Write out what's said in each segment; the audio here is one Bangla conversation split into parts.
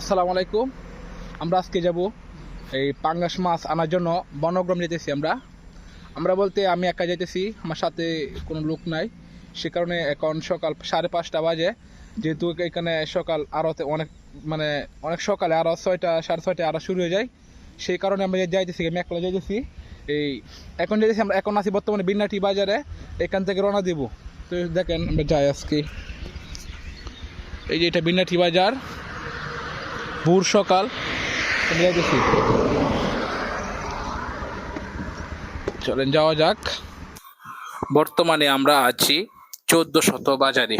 আসসালামু আলাইকুম। আমরা আজকে যাব এই পাঙ্গাস মাছ আনার জন্য বনগ্রাম যেতেছি আমরা। আমরা বলতে আমি একা যেতেছি আমার সাথে কোনো লোক নাই। সে কারণে এখন সকাল সাড়ে পাঁচটা বাজে। যেহেতু এখানে সকাল আরও অনেক মানে অনেক সকালে আরও ছয়টা, সাড়ে ছয়টা আরও শুরু হয়ে যায়। সেই কারণে আমরা যাইতেছি, আমি একলা যাইতেছি। এই এখন যেতেছি আমরা, এখন আছি বর্তমানে বিন্নাটি বাজারে। এখান থেকে রওনা দিব। তো দেখেন আমরা যাই আজকে। এই যে এটা বিন্নাটি বাজার। ভোর সকাল। চলেন, যাওয়া যাক। বর্তমানে আমরা আছি চোদ্দ শত বাজারে।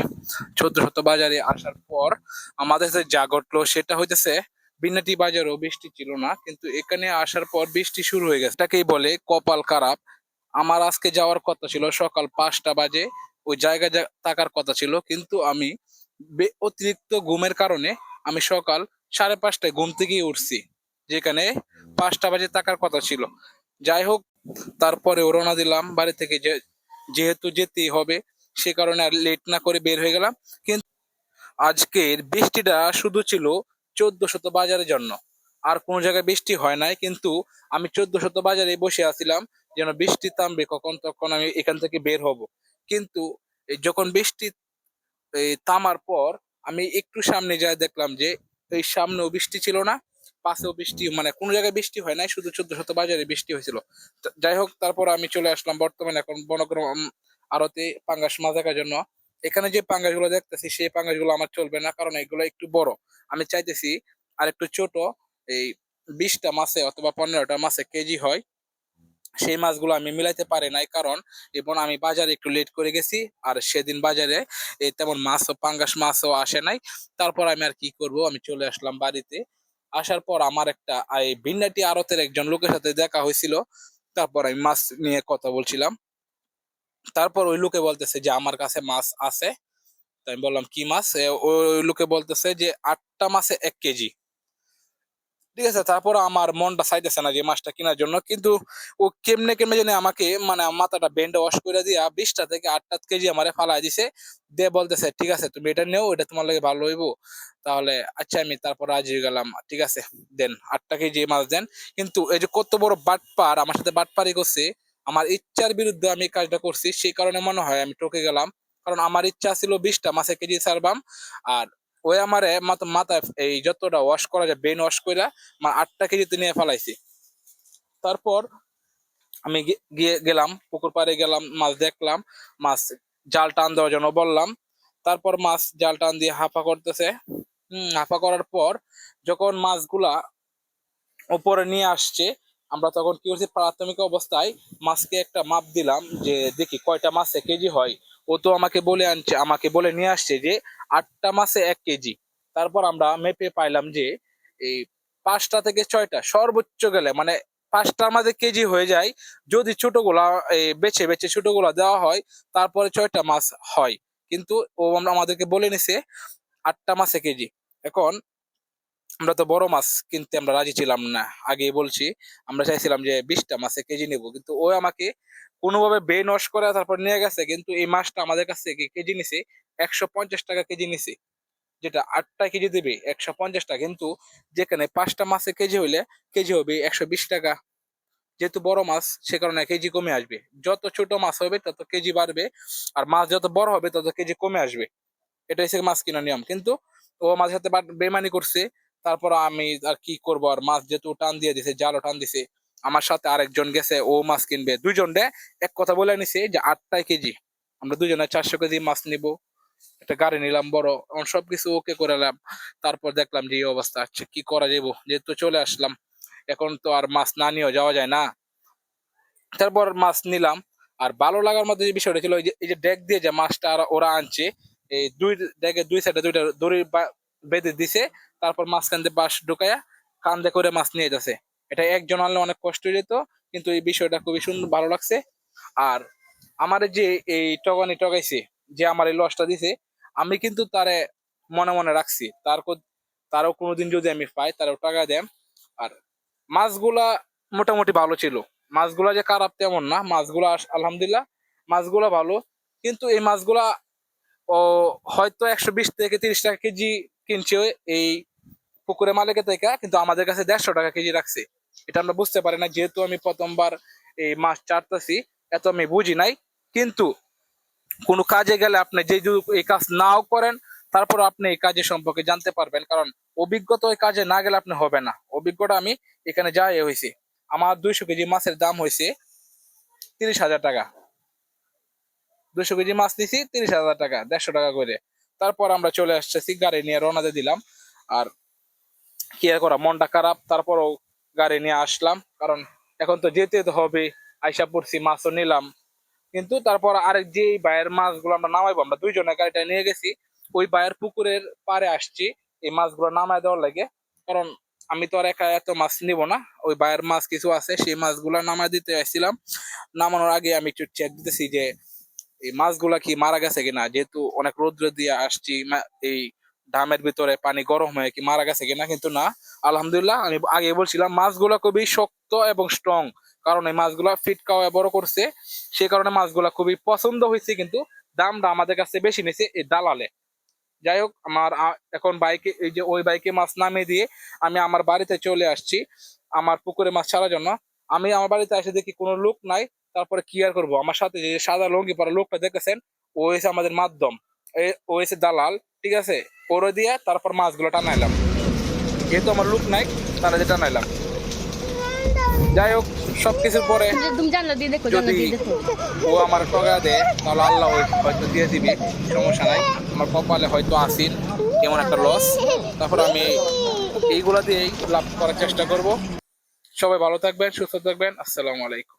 চোদ্দ শত বাজারে আসার পর আমাদের যে ঘটলো সেটা হইতেছে বিনাটি বাজারও বৃষ্টি ছিল না, কিন্তু এখানে আসার পর বৃষ্টি শুরু হয়ে গেছে। এটাকেই বলে কপাল খারাপ। আমার আজকে যাওয়ার কথা ছিল সকাল পাঁচটা বাজে, ওই জায়গায় যা- থাকার কথা ছিল, কিন্তু আমি অতিরিক্ত ঘুমের কারণে আমি সকাল সাড়ে পাঁচটায় ঘুম থেকেই উঠছি, যেখানে পাঁচটা বাজে থাকার কথা ছিল। যাই হোক, তারপরে রওনা দিলাম বাড়ি থেকে যেহেতু যেতেই হবে, সে কারণে আর লেট না করে বের হয়ে গেলাম। কিন্তু আজকের বৃষ্টিটা শুধু ছিল চোদ্দ শত বাজারের জন্য। আর কোনো জায়গায় বৃষ্টি হয় নাই, কিন্তু আমি চোদ্দ শত বাজারে বসে আছিলাম, যেন বৃষ্টি থামবে কখন তখন আমি এখান থেকে বের হব। কিন্তু যখন বৃষ্টি থামার পর আমি একটু সামনে যাই দেখলাম যে এই সামনেও বৃষ্টি ছিল না, পাশেও বৃষ্টি মানে কোনো জায়গায় বৃষ্টি হয় নাই, শুধু চোদ্দ শত বাজারে বৃষ্টি হয়েছিল। যাই হোক, তারপর আমি চলে আসলাম বর্তমানে এখন বনগ্রাম আরতে পাঙ্গাস মাছ দেখার জন্য। এখানে যে পাঙ্গাসগুলো দেখতেছি, সেই পাঙ্গাসগুলো আমার চলবে না, কারণ এগুলো একটু বড়। আমি চাইতেছি আর একটু ছোট, এই বিশটা মাছে অথবা পনেরোটা মাছে কেজি হয়। সেই মাছগুলো আমি মিলাইতে পারি নাই কারণ এবং আমি বাজারে একটু লেট করে গেছি আর সেদিন বাজারে তেমন মাছও, পাঙ্গাস মাছও আসে নাই। তারপর আমি আর কি করব? আমি চলে আসলাম বাড়িতে। আসার পর আমার একটা এই ভিন্নাটি আড়তের একজন লোকের সাথে দেখা হয়েছিল। তারপর আমি মাছ নিয়ে কথা বলছিলাম। তারপর ওই লোকে বলতেছে যে, আমার কাছে মাছ আছে। তো আমি বললাম, কি মাছ? ওই লোকে বলতেছে যে, আটটা মাছে এক কেজি। ঠিক আছে তারপর আমার মনটা চাইতেছে না যে মাছটা কেনার জন্য। কিন্তু ও কেমনে কেমনে জানি আমাকে মানে মাথাটা বেন্ডে ওয়াশ করে দিয়া বিশটা থেকে আটটা কেজি আমারে ফালাই দিছে। দে বলতেছে, ঠিক আছে, তুমি এটা নেও, এটা তোমার লাগে ভালো হইব। তাহলে আচ্ছা আমি তারপর রাজি হয়ে গেলাম। ঠিক আছে, দেন আটটা কেজি মাছ দেন। কিন্তু এই যে কত বড় বাটপার আমার সাথে বাটপারি করছে, আমার ইচ্ছার বিরুদ্ধে আমি কাজটা করছি, সেই কারণে মনে হয় আমি টকে গেলাম। কারণ আমার ইচ্ছা ছিল বিশটা মাছের কেজি ছাড়বাম, আর ওই আমারে মাথা এই যতটা ওয়াশ করা যায় বেন ওয়াশ করে আমার আটটা কেজিতে নিয়ে ফেলাইছি। তারপর আমি গিয়ে গেলাম, পুকুর পাড়ে গেলাম, মাছ দেখলাম, মাছ জাল টান দেওয়ার জন্য বললাম। তারপর মাছ জাল টান দিয়ে হাফা করতেছে। হাফা করার পর যখন মাছগুলা উপরে নিয়ে আসছে, আমরা তখন কি করছি, প্রাথমিক অবস্থায় মাছকে একটা মাপ দিলাম যে দেখি কয়টা মাছে কেজি হয়। ও তো আমাকে বলে আনছে, আমাকে বলে নিয়ে আসছে যে আটটা মাছে এক কেজি। তারপর আমরা মেপে পাইলাম যে এই পাঁচটা থেকে ছয়টা সর্বোচ্চ গেলে মানে পাঁচটার মাঝে কেজি হয়ে যায়, যদি ছোটগুলা বেছে বেছে ছোটগুলা দেওয়া হয়, তারপরে ছয়টা মাছ হয়। কিন্তু ও আমরা, আমাদেরকে বলে নিছে আটটা মাছে কেজি। এখন আমরা তো বড় মাছ কিনতে আমরা রাজি ছিলাম না। আগে বলছি, আমরা চাইছিলাম যে বিশটা মাছে কেজি নেব, কিন্তু ও আমাকে কোনোভাবে বে নশ করে তারপর নিয়ে গেছে, কিন্তু এই মাছটা আমাদের কাছ থেকে কেজি নিছে, একশো পঞ্চাশ টাকা কেজি নিছে। যেটা আটটা কেজি দেবে, একশো পঞ্চাশ টাকা, কিন্তু যেখানে পাঁচটা মাছে কেজি হইলে, কেজি হবে একশো বিশ টাকা। যেহেতু বড় মাছ, সে কারণে কেজি কমে আসবে। যত ছোট মাছ হবে, তত কেজি বাড়বে, আর মাছ যত বড় হবে, তত কেজি কমে আসবে। এটা হচ্ছে মাছ কেনার নিয়ম। কিন্তু ও মাঝে সাথে বেমানি করছে তারপর আমি আর কি করব? আর মাছ যেহেতু টান দিয়ে দিছে, জালও টান দিছে, আমার সাথে আরেকজন গেছে, ও মাছ কিনবে। দুইজন রে এক কথা বলে নিছে যে আটটাই কেজি। আমরা দুজনে চারশো কেজি মাছ নিব। একটা গাড়ি নিলাম, বড়, এখন সবকিছু ওকে করালাম তারপর দেখলাম যে এই অবস্থা আচ্ছা কি করা যাব যেহেতু চলে আসলাম, এখন তো আর মাছ না নিয়েও যাওয়া যায় না। তারপর মাছ নিলাম, আর ভালো লাগার মধ্যে যে বিষয়টা ছিল এই যে ডেক দিয়ে যে মাছটা আর- ওরা আনছে, এই দুই ডেকে দুই সাইডে দুইটা দড়ি বেঁধে দিছে, তারপর মাঝখান দিয়ে বাঁশ ঢুকাইয়া কান্দে করে মাছ নিয়ে যাচ্ছে। এটা একজন আনলে অনেক কষ্ট যেত, কিন্তু এই বিষয়টা খুবই সুন্দর, ভালো লাগছে। আর আমার যে এই টগানি টগাইছে যে আমার এই লসটা দিছে, আমি কিন্তু তারে মনে মনে রাখছি। তার তারও কোনোদিন যদি আমি পাই, তারও টাকা দেন। আর মাছগুলা মোটামুটি ভালো ছিল। মাছগুলা যে খারাপ তেমন না, মাছগুলা আলহামদুলিল্লাহ, মাছগুলা ভালো। কিন্তু এই মাছগুলা, ও, হয়তো একশো বিশ থেকে তিরিশ টাকা কেজি কিনছে এই পুকুরে মালিকের থেকে, কিন্তু আমাদের কাছে দেড়শো টাকা কেজি রাখছে। এটা আমরা বুঝতে পারি না, যেহেতু আমি প্রথমবার এই মাছ চারতেছি এত আমি বুঝি নাই। কিন্তু কোনো কাজে গেলে আপনি যে এই কাজ নাও করেন তারপর আপনি এই কাজের সম্পর্কে জানতে পারবেন। কারণ অভিজ্ঞতা ওই কাজে না গেলে আপনি হবে না। অভিজ্ঞতা আমি এখানে যাই হয়েছি। আমার দুইশো কেজি মাছের দাম হয়েছে তিরিশ হাজার টাকা। দুশো কেজি মাছ নিছি তিরিশ হাজার টাকা, দেড়শো টাকা করে। তারপর আমরা চলে আসতেছি, গাড়ি নিয়ে রওনা দিয়ে দিলাম। আর কি আর করা, মনটা খারাপ, তারপরও গাড়ি নিয়ে আসলাম। কারণ এখন তো যেতে তো হবে, আইসা পড়ছি, মাছও নিলাম। কিন্তু তারপর আরেক যে বাইয়ের মাছগুলো আমরা নামাইবো, আমরা দুইজনে গাড়িটা নিয়ে গেছি। ওই বাইয়ের পুকুরের পারে আসছি, এই মাছগুলো নামাই দেওয়ার লাগে। কারণ আমি তো আর একা এত মাছ নিব না, ওই বাইয়ের মাছ কিছু আছে, সেই মাছগুলো নামাই দিতে আসছিলাম। নামানোর আগে আমি একটু চেক দিতেছি যে এই মাছগুলা কি মারা গেছে কিনা? যেহেতু অনেক রৌদ্র দিয়ে আসছি এই ডামের ভিতরে পানি গরম হয়ে কি মারা গেছে কিনা? কিন্তু না, আলহামদুলিল্লাহ, আমি আগে বলছিলাম, মাছগুলা খুবই শক্ত এবং স্ট্রং কারণ এই মাছগুলা ফিট খাওয়া বড় করছে। সে কারণে মাছগুলা খুবই পছন্দ হয়েছে, কিন্তু দামটা আমাদের কাছে বেশি নিয়েছে এই দালালে। যাই হোক, আমার এখন বাইকে, এই যে ওই বাইকে মাছ নামিয়ে দিয়ে আমি আমার বাড়িতে চলে আসছি। আমার পুকুরে মাছ ছাড়ার জন্য। আমি আমার বাড়িতে এসে দেখি কোনো লোক নাই। তারপরে কি আর করব। আমার সাথে যে সাদা লঙ্গি পরা লোকটা দেখেছেন ও হয়েছে আমাদের মাধ্যম। ও হয়েছে দালাল ঠিক আছে? ওরে দিয়ে তারপর মাছগুলো টানাইলাম। যেহেতু আমার লোক নাই তারা যে টানাইলাম। যাই হোক সবকিছুর পরে যদি ও আমার টকা দেয় তাহলে আল্লাহ হয়তো দিয়ে দিবে সমস্যা নাই। আমার কপালে হয়তো আসিন এমন একটা লস তারপর আমি এইগুলা দিয়েই লাভ করার চেষ্টা করব। সবাই ভালো থাকবেন সুস্থ থাকবেন। আসসালামু আলাইকুম।